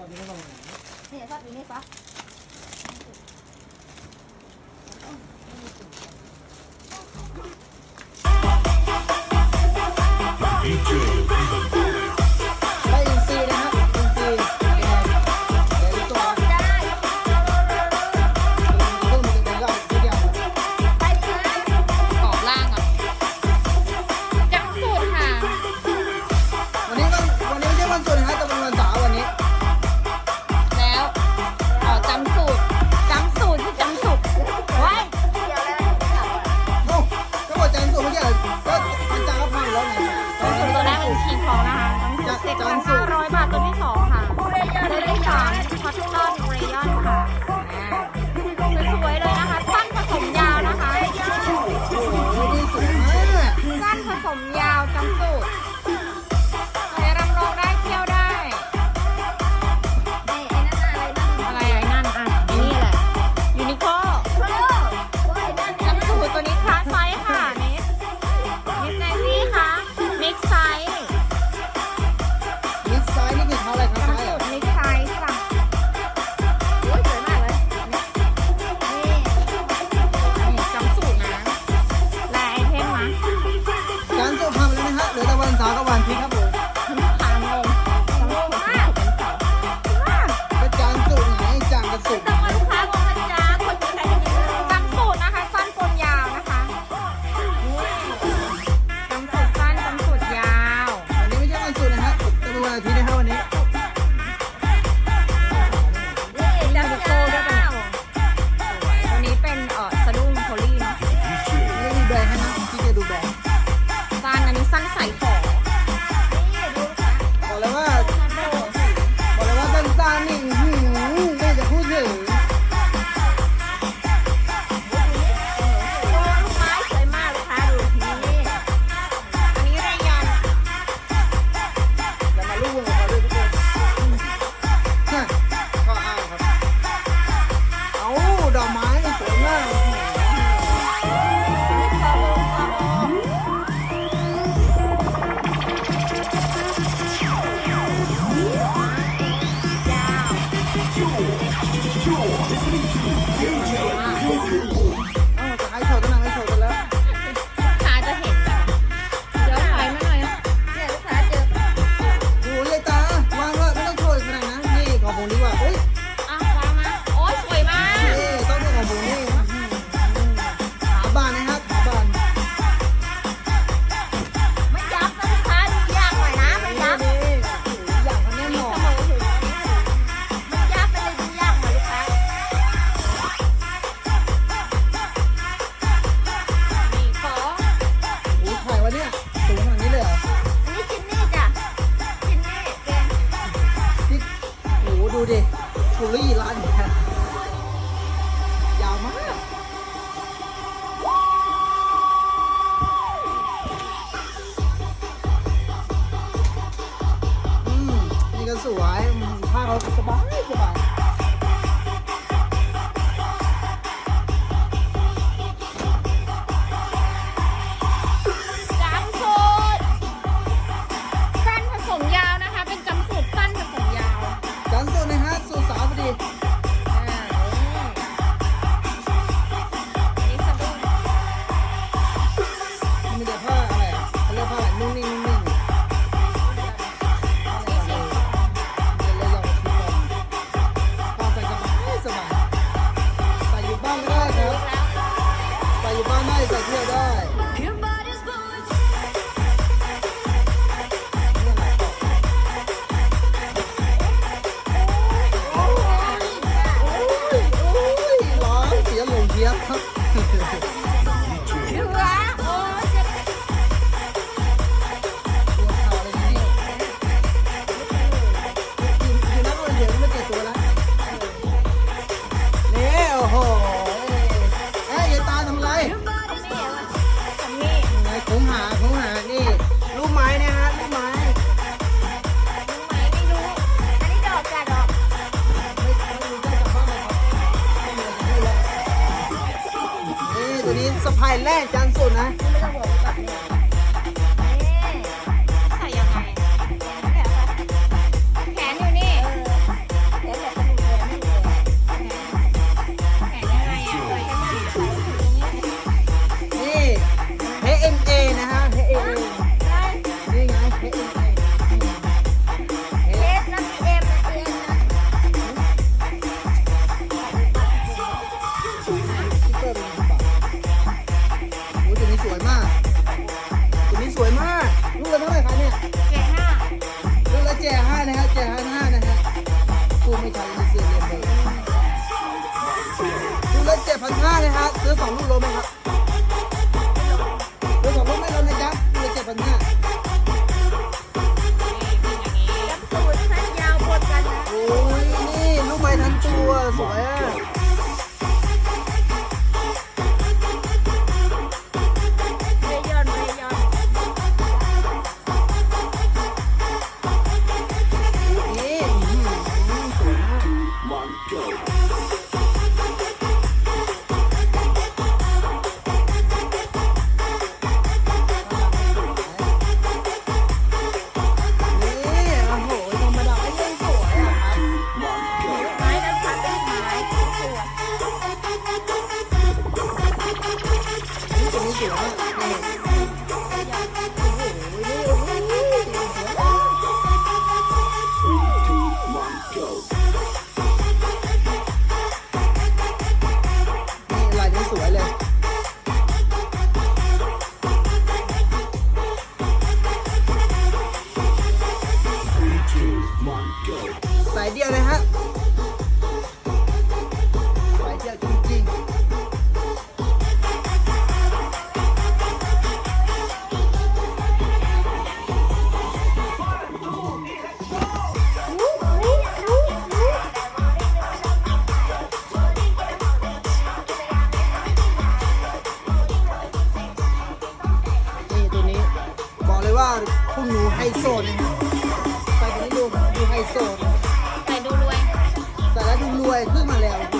ก่อนที่จะลงเนี่ยชอบอีนี่ปะ สี่พันห้าร้อยบ ทีครับ 兄弟我给一拉你看。哈嘿嘿 แน่จังสุดนะ ห้าเลยนะฮะซื้อสองลูกโลไหมครับซื้อสองลูกไม่ลดนะจ๊ะเลืเจ็ดพันห้าสูตรสั้นยาวบดกันนะ โอ้ยนี่ลูกไม้ทันตัวสวยอะ คุณหนูไฮโซนะฮะใส่ไปดูดูไฮโซนะใดูรวย ใส่แล้วดูรวยขึ้นมาแล้ว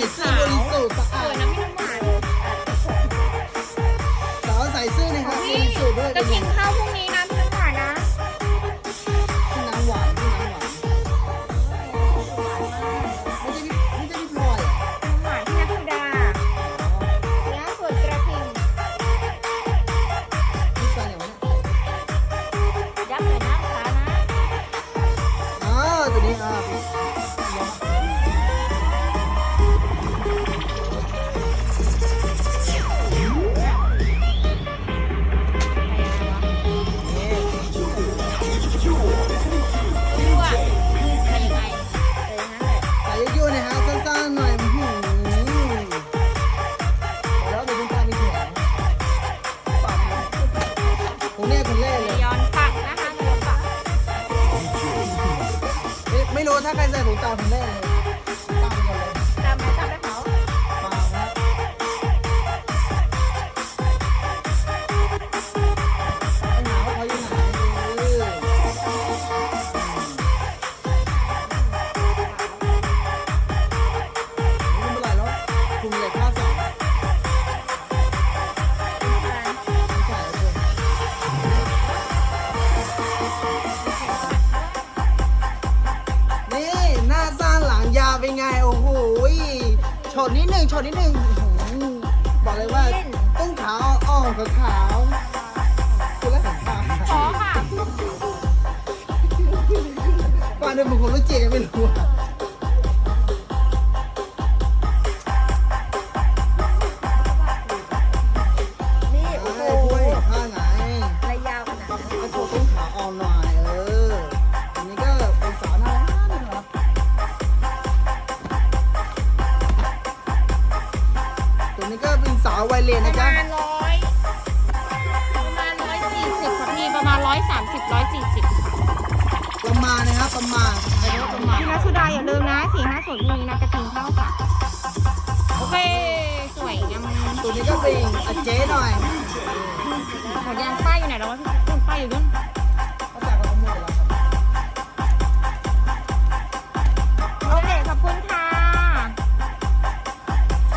my sound. ว์นิดหนึ่งโชว์นิดหนึ่งอื้อหือบอกเลยว่าต้นขาวอ่อนๆขาวๆคุณแล้วขาวขอค่ะๆป้าเนี่ยบางคนรู้จีกันไม่รู้อะ ประมาณใช้คำว่าประมาณพี่นัทสุดาอย่าลืมนะสี่ห้าศูนย์มีนะกระทิงเข้าค่ะ โอเค สวยงามตัวนี้ก็เป็นอาเจ๊หน่อยหมดยางป้ายอยู่ไหนแล้ววะพี่ป้ายอยู่นู่น